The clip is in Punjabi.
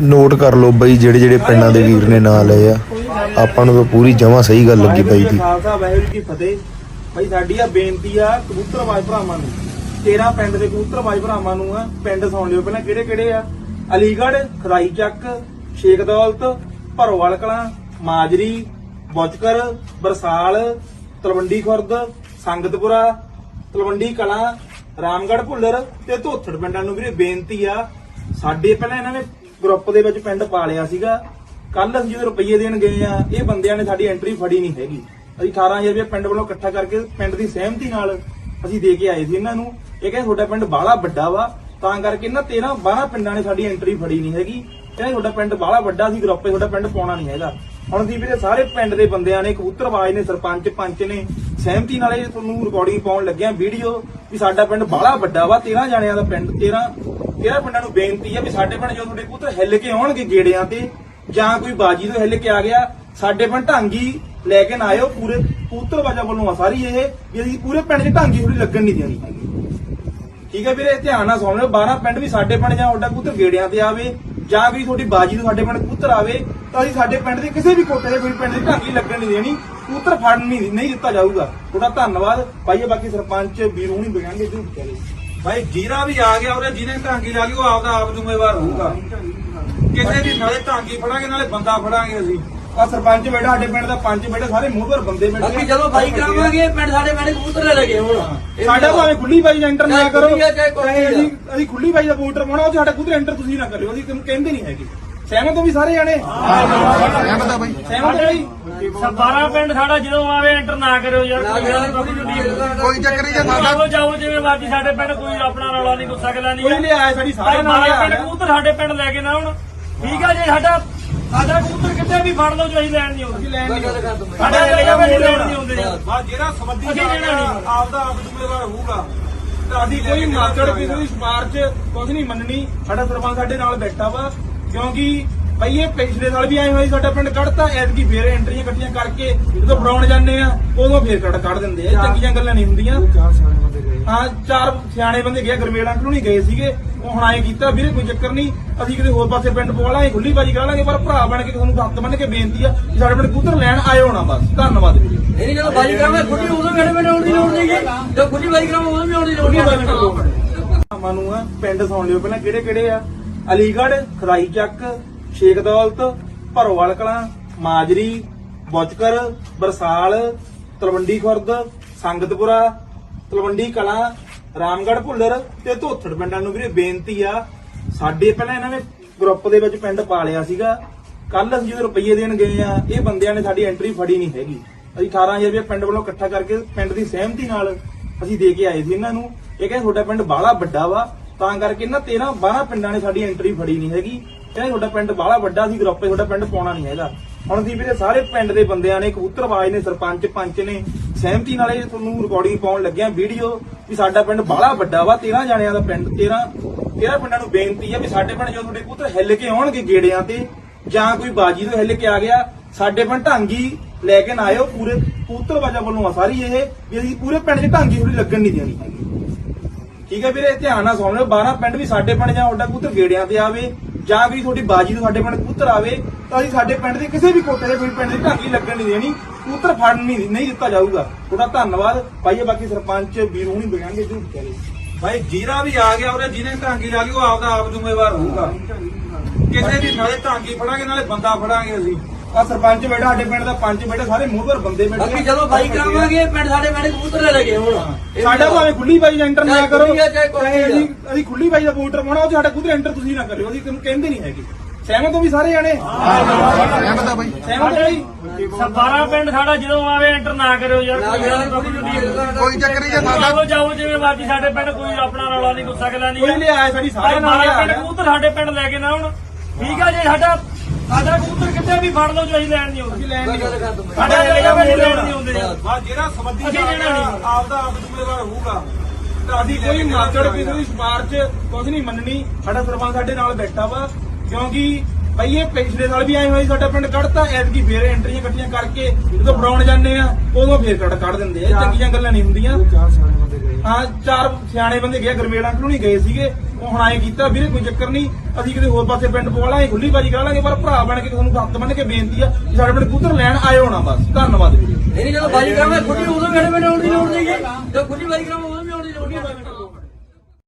ਨੋਟ ਕਰ ਲਓ ਬਈ ਜਿਹੜੇ ਜਿਹੜੇ ਪਿੰਡਾਂ ਦੇ ਵੀਰ ਨੇ ਨਾਂ ਲਏ ਆ। ਆਪਾਂ ਨੂੰ ਤਾਂ ਪੂਰੀ ਜਮਾਂ ਸਹੀ ਗੱਲ ਲੱਗੀ ਬਾਈ ਦੀ। ਖਾਲਸਾ ਵਾਹਿਗੁਰੂ ਜੀ ਫਤਿਹ। ਭਾਈ ਸਾਡੀ ਆ ਬੇਨਤੀ ਆ ਕਬੂਤਰਬਾਜ਼ ਭਰਾਵਾਂ ਨੂੰ। 13 ਪਿੰਡ ਦੇ ਕਬੂਤਰਬਾਜ਼ ਭਰਾਵਾਂ ਨੂੰ ਆ, ਪਿੰਡ ਸੁਣ ਲਿਓ ਪਹਿਲਾਂ ਕਿਹੜੇ ਕਿਹੜੇ ਆ। ਅਲੀਗੜ੍ਹ ਖਰਾਈ ਚੱਕ, ਸ਼ੇਖ ਦੌਲਤ, ਭਰੋਵਾਲ ਕਲਾਂ, ਮਾਜਰੀ, ਬੁੱਚਕਰ, ਬਰਸਾਲ, ਤਲਵੰਡੀ ਖੁਰਦ, ਸੰਗਤਪੁਰਾ, ਤਲਵੰਡੀ ਕਲਾਂ, ਰਾਮਗੜ੍ਹ ਭੁੱਲਰ ਤੇ ਧੋਥੜ ਪਿੰਡਾਂ ਨੂੰ ਵੀਰੇ ਬੇਨਤੀ ਆ। ਸਾਡੇ ਪਹਿਲਾਂ ਇਹਨਾਂ ਨੇ ਗਰੁੱਪ ਦੇ ਵਿੱਚ ਪਿੰਡ ਪਾ ਲਿਆ ਸੀਗਾ। ਕੱਲ ਅਸੀਂ ਜਦੋਂ ਰੁਪਈਏ ਦੇਣ ਗਏ ਆ, ਇਹ ਬੰਦਿਆਂ ਨੇ ਸਾਡੀ ਐਂਟਰੀ ਫੜੀ ਨਹੀਂ ਹੈਗੀ। ਅਸੀਂ 18000 ਰੁਪਏ ਪਿੰਡ ਵੱਲੋਂ ਇਕੱਠਾ ਕਰਕੇ ਪਿੰਡ ਦੀ ਸਹਿਮਤੀ ਨਾਲ ਅਸੀਂ ਦੇ ਕੇ ਆਏ ਸੀ ਇਹਨਾਂ ਨੂੰ। ਇਹ ਕਹਿੰਦੇ ਤੁਹਾਡਾ ਪਿੰਡ ਬਾਹਲਾ ਵੱਡਾ ਵਾ, ਤਾਂ ਕਰਕੇ ਇਹਨਾਂ 13 12 ਪਿੰਡਾਂ ਨੇ ਸਾਡੀ ਐਂਟਰੀ ਫੜੀ ਨਹੀਂ ਹੈਗੀ। ਕਹਿੰਦੇ ਤੁਹਾਡਾ ਪਿੰਡ ਬਾਹਲਾ ਵੱਡਾ ਸੀ ਗਰੁੱਪ ਤੁਹਾਡਾ ਪਿੰਡ ਪਾਉਣਾ ਨਹੀਂ ਹੈਗਾ। ਹੁਣ ਅਸੀਂ ਵੀਰੇ ਸਾਰੇ ਪਿੰਡ ਦੇ ਬੰਦਿਆਂ ਨੇ ਕਬੂਤਰਵਾਜ਼ ਨੇ, ਸਰਪੰਚ, ਪੰਚ ਨੇ ਸਹਿਮਤੀ ਨਾਲ ਇਹ ਤੁਹਾਨੂੰ ਰਿਕਾਰਡਿੰਗ ਪਾਉਣ ਲੱਗਿਆ ਵੀਡੀਓ ਵੀ ਸਾਡਾ ਪਿੰਡ ਬਾਹਲਾ ਵੱਡਾ ਵਾ 13 ਜਾਣਿਆਂ ਦਾ ਪਿੰਡ 13 13 ਪਿੰਡਾਂ ਨੂੰ ਬੇਨਤੀ ਹੈ ਵੀ ਸਾਡੇ ਪਿੰਡ ਜਦੋਂ ਤੁਹਾਡੇ ਕਬੂਤਰ ਹਿੱਲ ਕੇ ਆਉਣਗੇ ਗੇੜਿਆਂ ਤੇ, ਜਾਂ ਕੋਈ ਬਾਜੀ ਤੋਂ ਹਿੱਲ ਕੇ ਆ ਗਿਆ, ਸਾਡੇ ਪਿੰਡ ਢਾਂਗੀ ਲੈ ਕੇ ਨਾ ਆਇਓ, ਪੂਰੇ ਕਬੂਤਰਬਾਜ਼ਾਂ ਵੱਲੋਂ ਆ ਸਾਰੀ ਇਹ, ਵੀ ਅਸੀਂ ਪੂਰੇ ਪਿੰਡ 'ਚ ਢਾਂਗੀ ਥੋੜੀ ਲੱਗਣ ਨਹੀਂ ਦੇਣੀ ਠੀਕ ਹੈ ਵੀਰੇ, ਧਿਆਨ ਨਾਲ ਸੁਣ ਲਓ 12 ਪਿੰਡ ਵੀ ਸਾਡੇ ਪਿੰਡ ਜਾਂ ਤੁਹਾਡਾ ਕਬੂਤਰ ਗੇੜਿਆਂ ਤੇ ਆਵੇ, ਜਾਂ ਕੋਈ ਤੁਹਾਡੀ ਬਾਜੀ ਤੋਂ ਸਾਡੇ ਪਿੰਡ ਕਬੂਤਰ ਆਵੇ, ਤਾਂ ਅਸੀਂ ਸਾਡੇ ਪਿੰਡ ਦੇ ਕਿਸੇ ਵੀ ਕੋਟੇ ਦੇ ਕੋਈ ਪਿੰਡ ਦੀ ਢਾਂਗੀ ਲੱਗਣ ਨਹੀਂ ਦੇਣੀ ਕਬੂਤਰ ਫੜਨ ਨਹੀਂ ਨਹੀਂ ਦਿੱਤਾ ਜਾਊਗਾ। ਤੁਹਾਡਾ ਧੰਨਵਾਦ। ਭਾਈ ਬਾਕੀ ਸਰਪੰਚ ਵੀਰੂ ਨਹੀਂ ਬਗਾਂਗੇ ਜੀ ਵਿਚਾਰੇ ਭਾਈ ਜੀਰਾ ਵੀ ਆ ਗਿਆ ਉਹਨੇ ਜਿਹਨੇ ਢਾਂਗੀ ਲਾ ਲਈ ਉਹ ਆਪਦਾ ਆਪ ਜ਼ਿੰਮੇਵਾਰ ਹੋਊਗਾ। ਕਿਸੇ ਦੀ ਨਾਲੇ ਢਾਂਗੀ ਫੜਾਂਗੇ ਨਾਲੇ ਬੰਦਾ ਫੜਾਂਗੇ ਅਸੀਂ। ਆ ਸਰਪੰਚ ਬੈਠਾ ਸਾਡੇ ਪਿੰਡ ਦਾ ਪੰਚ ਬੈਠਾ ਸਾਰੇ ਮੂੰਹ ਪਰ ਬੰਦੇ ਬੈਠੇ ਬਾਕੀ ਜਦੋਂ ਬਾਈ ਕਰਾਵਾਂਗੇ ਪਿੰਡ ਸਾਡੇ ਪਿੰਡ ਕਬੂਤਰ ਲੈ ਲਗੇ ਹੁਣ ਸਾਡਾ ਭਾਵੇਂ ਖੁੱਲੀ ਬਾਈ ਦਾ ਐਂਟਰ ਨਾ ਕਰੋ। ਅਸੀਂ ਅਸੀਂ ਖੁੱਲੀ ਬਾਈ ਦਾ ਬੂਟਰ ਪਾਉਣਾ ਉਹ ਸਾਡਾ ਖੁਦ ਐਂਟਰ ਤੁਸੀਂ ਨਾ ਕਰਿਓ। ਅਸੀਂ ਤੁਹਾਨੂੰ ਕਹਿੰਦੇ ਨਹੀਂ ਹੈਗੇ। ਸਹਿਮਤ ਹੋ ਵੀ ਸਾਰੇ ਜਾਣੇ? ਸਹਿਮਤ ਆ ਬਾਈ। ਸਹਿਮਤ ਆ ਬਾਈ 12 ਪਿੰਡ ਸਾਡਾ ਜਦੋਂ ਆਵੇ ਐਂਟਰ ਨਾ ਕਰਿਓ ਯਾਰ ਕੋਈ ਚੱਕਰ ਨਹੀਂ ਜੇ ਸਾਡਾ ਜਾਓ ਜਾਓ ਜਿਵੇਂ ਮਰਜ਼ੀ ਸਾਡੇ ਪਿੰਡ ਕੋਈ ਆਪਣਾ ਰੌਲਾ ਨਹੀਂ ਗੁੱਸਾ ਗਿਲਾ ਨਹੀਂ ਕੋਈ ਨਹੀਂ ਆਇਆ ਸਾਡੀ ਸਾਰੇ ਨਾਲ ਪਿੰਡ ਕਬੂਤਰ ਸਾਡੇ ਪਿੰਡ ਲੈ ਕੇ ਨਾ ਹੁਣ ਠੀਕ ਆ ਜੇ ਸਾਡਾ ਸਾਡਾ ਕਬੂਤਰ ਕਿਤੇ ਵੀ ਫੜ ਲਓ ਜੋ ਅਸੀਂ ਲੈਣ ਨਹੀਂ ਆਉਂਦੇ। ਲੈਣ ਨਹੀਂ ਸਾਡਾ ਜਗ੍ਹਾ ਵੀ ਲੈਣ ਨਹੀਂ ਆਉਂਦੇ ਬਸ ਜਿਹੜਾ ਸਬੰਧੀ ਅਸੀਂ ਲੈਣਾ ਨਹੀਂ। ਆਪਦਾ ਆਪ ਜ਼ਿੰਮੇਵਾਰ ਹੋਊਗਾ। ਕੋਈ ਮਾਤੜ ਕਿਸੇ ਦੀ ਸਿਫਾਰਸ਼ ਕੁਝ ਨਹੀਂ ਮੰਨਣੀ। ਸਾਡਾ ਸਰਪੰਚ ਸਾਡੇ ਨਾਲ ਬੈਠਾ ਵਾ। ਕਿਉਂਕਿ ਭਈ ਇਹ ਪਿਛਲੇ ਸਾਲ ਵੀ ਆਏ ਹੋਏ ਸਾਡਾ ਪਿੰਡ ਕੱਢਤਾ ਐਤਕੀ ਫੇਰ ਐਂਟਰੀਆਂ ਇਕੱਠੀਆਂ ਕਰਕੇ ਜਦੋਂ ਫੜਾਉਣ ਜਾਂਦੇ ਆ ਉਦੋਂ ਫੇਰ ਕੱਢ ਕੱਢ ਦਿੰਦੇ ਆ ਇਹ ਚੰਗੀਆਂ ਗੱਲਾਂ ਨਹੀਂ ਹੁੰਦੀਆਂ ਹਾਂ ਚਾਰ ਸਿਆਣੇ ਬੰਦੇ ਗਏ ਗਰਮੇਲ ਅੰਕਲ ਨੂੰ ਨਹੀਂ ਗਏ ਸੀਗੇ ਉਹ ਹੁਣ ਆਏ ਕੀਤਾ ਵੀਰੇ ਕੋਈ ਚੱਕਰ ਨਹੀਂ ਅਸੀਂ ਕਿਤੇ ਹੋਰ ਪਾਸੇ ਪਿੰਡ ਪਵਾ ਲਾਂਗੇ ਖੁੱਲੀ ਬਾਜੀ ਕਰਾ ਲਾਂਗੇ ਪਰ ਭਰਾ ਬਣ ਕੇ ਤੁਹਾਨੂੰ ਹੱਥ ਬੰਨ ਕੇ ਬੇਨਤੀ ਆ ਕਿ ਸਾਡੇ ਪਿੰਡ ਕਬੂਤਰ ਲੈਣ ਆਇਓ ਨਾ ਬਸ ਧੰਨਵਾਦ ਵੀਰੇ ਨਹੀਂ ਜਦੋਂ ਬਾਈ ਕਰਾਵਾਂਗੇ ਖੁੱਲੀ ਉਦੋਂ ਕਿਹੜੇ ਪਿੰਡ ਆਉਣ ਦੀ ਲੋੜ ਨਹੀਂ ਜਦੋਂ ਖੁੱਲੀ ਬਾਈ ਕਰਾਵਾਂਗੇ ਉਦੋਂ ਵੀ ਆਉਣ ਦੀ ਲੋੜ ਨਹੀਂ ਭਰਾਵਾਂ ਨੂੰ ਆ ਪਿੰਡ ਸੁਣ ਲਿਓ ਪਹਿਲਾਂ ਕਿਹੜੇ ਕਿਹੜੇ ਆ ਅਲੀਗੜ੍ਹ ਖਰਾਈ ਚੱਕ, ਸ਼ੇਖ ਦੌਲਤ, ਭਰੋਵਾਲ ਕਲਾਂ, ਮਾਜਰੀ, ਬੁੱਚਕਰ, ਬਰਸਾਲ, ਤਲਵੰਡੀ ਖੁਰਦ, ਸੰਗਤਪੁਰਾ, ਤਲਵੰਡੀ ਕਲਾਂ, ਰਾਮਗੜ੍ਹ ਭੁੱਲਰ ਤੇ ਧੋਥੜ ਪਿੰਡਾਂ ਨੂੰ ਵੀਰੇ ਬੇਨਤੀ ਆ, ਸਾਡੇ ਪਹਿਲਾਂ ਇਹਨਾਂ ਨੇ ਗਰੁੱਪ ਦੇ ਵਿੱਚ ਪਿੰਡ ਪਾ ਲਿਆ ਸੀਗਾ। ਕੱਲ ਅਸੀਂ ਜਦੋਂ ਰੁਪਈਏ ਦੇਣ ਗਏ ਆ, ਇਹ ਬੰਦਿਆਂ ਨੇ ਸਾਡੀ ਐਂਟਰੀ ਫੜੀ ਨਹੀਂ ਹੈਗੀ। ਅਸੀਂ 18000 ਰੁਪਏ ਪਿੰਡ ਵੱਲੋਂ ਇਕੱਠਾ ਕਰਕੇ ਪਿੰਡ ਦੀ ਸਹਿਮਤੀ ਨਾਲ ਅਸੀਂ ਦੇ ਕੇ ਆਏ ਸੀ ਇਹਨਾਂ ਨੂੰ। ਇਹ ਕਹਿੰਦੇ ਤੁਹਾਡਾ ਪਿੰਡ ਬਾਹਲਾ ਵੱਡਾ ਵਾ ਤਾਂ ਕਰਕੇ ਇਹਨਾਂ 13 12 ਪਿੰਡਾਂ ਨੇ ਸਾਡੀ ਐਂਟਰੀ ਫੜੀ ਨਹੀਂ ਹੈਗੀ। ਕਹਿੰਦੇ ਤੁਹਾਡਾ ਪਿੰਡ ਬਾਹਲਾ ਵੱਡਾ ਸੀ ਗਰੁੱਪ ਤੁਹਾਡਾ ਪਿੰਡ ਪਾਉਣਾ ਨਹੀਂ ਹੈਗਾ। ਹੁਣ ਅਸੀਂ ਵੀਰੇ ਸਾਰੇ ਪਿੰਡ ਦੇ ਬੰਦਿਆਂ ਨੇ, ਕਬੂਤਰਬਾਜ਼ ਨੇ, ਸਰਪੰਚ ਪੰਚ ਨੇ, ਸਹਿਮਤੀ ਨਾਲ ਇਹ ਤੁਹਾਨੂੰ ਰਿਕਾਰਡਿੰਗ ਪਾਉਣ ਲੱਗਿਆ ਵੀਡੀਓ ਵੀ ਸਾਡਾ ਪਿੰਡ ਬਾਹਲਾ ਵੱਡਾ ਵਾ 13 ਜਾਣਿਆਂ ਦਾ ਪਿੰਡ 13 13 ਪਿੰਡਾਂ ਨੂੰ ਬੇਨਤੀ ਆ ਵੀ ਸਾਡੇ ਪਿੰਡ ਜਦੋਂ ਤੁਹਾਡੇ ਕਬੂਤਰ ਹਿੱਲ ਕੇ ਆਉਣਗੇ ਗੇੜਿਆਂ ਤੇ, ਜਾਂ ਕੋਈ ਬਾਜੀ ਤੋਂ ਹਿੱਲ ਕੇ ਆ ਗਿਆ, ਸਾਡੇ ਪਿੰਡ ਢਾਂਗੀ ਲੈ ਕੇ ਨਾ ਆਇਓ, ਪੂਰੇ ਕਬੂਤਰਬਾਜ਼ਾਂ ਵੱਲੋਂ ਆ ਸਾਰੀ ਇਹ, ਵੀ ਅਸੀਂ ਪੂਰੇ ਪਿੰਡ 'ਚ ਢਾਂਗੀ ਥੋੜੀ ਲੱਗਣ ਨਹੀਂ ਦੇਣੀ ਹੈਗੀ। ਠੀਕ ਹੈ ਵੀਰੇ, ਧਿਆਨ ਨਾਲ ਸੁਣ ਲਿਓ 12 ਪਿੰਡ ਵੀ ਸਾਡੇ ਪਿੰਡ ਜਾਂ ਤੁਹਾਡਾ ਕਬੂਤਰ ਗੇੜਿਆਂ ਤੇ ਆਵੇ, ਜਾਂ ਵੀ ਤੁਹਾਡੀ ਬਾਜੀ ਤੋਂ ਸਾਡੇ ਪਿੰਡ ਕਬੂਤਰ ਆਵੇ, ਤਾਂ ਅਸੀਂ ਸਾਡੇ ਪਿੰਡ ਦੇ ਕਿਸੇ ਵੀ ਕੋਟੇ ਦੇ ਕੋਈ ਪਿੰਡ ਦੀ ਢਾਂਗੀ ਲੱਗਣ ਨਹੀਂ ਦੇਣੀ, ਕਬੂਤਰ ਫੜਨ ਨਹੀਂ ਨਹੀਂ ਦਿੱਤਾ ਜਾਊਗਾ। ਤੁਹਾਡਾ ਧੰਨਵਾਦ। ਭਾਈ ਬਾਕੀ ਸਰਪੰਚ ਵੀਰ ਹੁਣੀ ਬਗਾਂਗੇ ਜੀ ਵਿਚਾਰੇ ਭਾਈ, ਜੀਰਾ ਵੀ ਆ ਗਿਆ ਉਹਨੇ ਜਿਹਨੇ ਢਾਂਗੀ ਲਾ ਲਈ, ਉਹ ਆਪਦਾ ਆਪ ਜ਼ਿੰਮੇਵਾਰ ਹੋਊਗਾ। ਕਿਸੇ ਵੀ ਨਾਲੇ ਢਾਂਗੀ ਫੜਾਂਗੇ, ਨਾਲੇ ਬੰਦਾ ਫੜਾਂਗੇ ਅਸੀਂ। ਆ ਸਰਪੰਚ ਬੈਠਾ ਸਾਡੇ ਪਿੰਡ ਦਾ ਪੰਚ ਬੈਠਾ ਸਾਰੇ ਮੂੰਹ ਪਰ ਬੰਦੇ ਬੈਠੇ ਬਾਕੀ ਜਦੋਂ ਬਾਈ ਕਰਾਵਾਂਗੇ ਪਿੰਡ ਸਾਡੇ ਪਿੰਡ ਕਬੂਤਰ ਲੈ ਲਗੇ ਹੁਣ ਸਾਡਾ ਭਾਵੇਂ ਖੁੱਲੀ ਬਾਈ ਦਾ ਐਂਟਰ ਨਾ ਕਰੋ। ਅਸੀਂ ਅਸੀਂ ਖੁੱਲੀ ਬਾਈ ਦਾ ਬੂਟਰ ਪਾਉਣਾ ਉਹ ਸਾਡਾ ਖੁਦ ਐਂਟਰ ਤੁਸੀਂ ਨਾ ਕਰਿਓ। ਅਸੀਂ ਤੁਹਾਨੂੰ ਕਹਿੰਦੇ ਨਹੀਂ ਹੈਗੇ। ਸਹਿਮਤ ਹੋ ਵੀ ਸਾਰੇ ਜਾਣੇ? ਸਹਿਮਤ ਆ ਬਾਈ। ਸਹਿਮਤ ਆ ਬਾਈ 12 ਪਿੰਡ ਸਾਡਾ ਜਦੋਂ ਆਵੇ ਐਂਟਰ ਨਾ ਕਰਿਓ ਯਾਰ। ਕੋਈ ਚੱਕਰ ਨਹੀਂ ਜੇ ਸਾਡਾ ਜਾਓ ਜਾਓ ਜਿਵੇਂ ਮਰਜ਼ੀ ਸਾਡੇ ਪਿੰਡ ਕੋਈ ਆਪਣਾ ਰੌਲਾ ਨਹੀਂ ਗੁੱਸਾ ਗਿਲਾ ਨਹੀਂ ਕੋਈ ਨਹੀਂ ਆਇਆ ਸਾਡੀ ਸਾਰੇ ਨਾਲ ਪਿੰਡ ਕਬੂਤਰ ਸਾਡੇ ਪਿੰਡ ਲੈ ਕੇ ਨਾ ਹੁਣ ਠੀਕ ਆ ਜੇ ਸਾਡਾ ਸਾਡਾ ਕਬੂਤਰ ਕਿਤੇ ਵੀ ਫੜ ਲਓ ਜੋ ਅਸੀਂ ਲੈਣ ਨਹੀਂ ਆਉਂਦੇ। ਅਸੀਂ ਲੈਣ ਨਹੀਂ ਸਾਡਾ ਵੀ ਲੈਣ ਨਹੀਂ ਆਉਂਦੇ ਬਸ ਜਿਹੜਾ ਸਬੰਧੀ ਅਸੀਂ ਲੈਣਾ ਨਹੀਂ। ਆਪਦਾ ਆਪ ਜ਼ਿੰਮੇਵਾਰ ਹੋਊਗਾ। ਸਾਡੀ ਕੋਈ ਮਾਤੜ ਕਿਸੇ ਦੀ ਸਿਫਾਰਸ਼ ਕੁਝ ਨਹੀਂ ਮੰਨਣੀ। ਸਾਡਾ ਸਰਪੰਚ ਸਾਡੇ ਨਾਲ ਬੈਠਾ ਵਾ ਕਿਉਂਕਿ ਭਾਈ ਇਹ ਪਿਛਲੇ ਸਾਲ ਵੀ ਆਏ ਹੋਏ ਸਾਡਾ ਪਿੰਡ ਕੱਢਤਾ ਐਤਕੀ ਫੇਰ ਐਂਟਰੀਆਂ ਇਕੱਠੀਆਂ ਕਰਕੇ ਜਦੋਂ ਫੜਾਉਣ ਜਾਂਦੇ ਆ ਉਦੋਂ ਫੇਰ ਕੱਢ ਕੱਢ ਦਿੰਦੇ ਆ। ਚੰਗੀਆਂ ਗੱਲਾਂ ਨਹੀਂ ਹੁੰਦੀਆਂ। ਹਾਂ ਚਾਰ ਸਿਆਣੇ ਬੰਦੇ ਗਏ ਗਰਮੇਲ ਅੰਕਲ ਨਹੀਂ ਗਏ ਸੀਗੇ। ਉਹ ਹੁਣ ਆਏ ਕੀਤਾ ਵੀਰੇ ਕੋਈ ਚੱਕਰ ਨਹੀਂ ਅਸੀਂ ਕਿਤੇ ਹੋਰ ਪਾਸੇ ਪਿੰਡ ਪਵਾ ਲਾਂਗੇ ਖੁੱਲੀ ਬਾਜੀ ਕਰਾ ਲਾਂਗੇ ਪਰ ਭਰਾ ਬਣ ਕੇ ਤੁਹਾਨੂੰ ਹੱਥ ਬੰਨ ਕੇ ਬੇਨਤੀ ਆ ਕਿ ਸਾਡੇ ਪਿੰਡ ਕਬੂਤਰ ਲੈਣ ਆਇਓ ਨਾ ਬਸ। ਧੰਨਵਾਦ ਵੀਰੇ। ਨਹੀਂ ਨਹੀਂ ਜਦੋਂ ਬਾਜੀ ਕਰਾਂਗੇ ਖੁੱਡੀ ਉਦੋਂ ਵੇਲੇ ਆਉਣ ਦੀ ਲੋੜ ਨਹੀਂਗੀ ਜਦੋਂ ਖੁੱਡੀ ਬਾਜੀ ਕਰਾਂਗੇ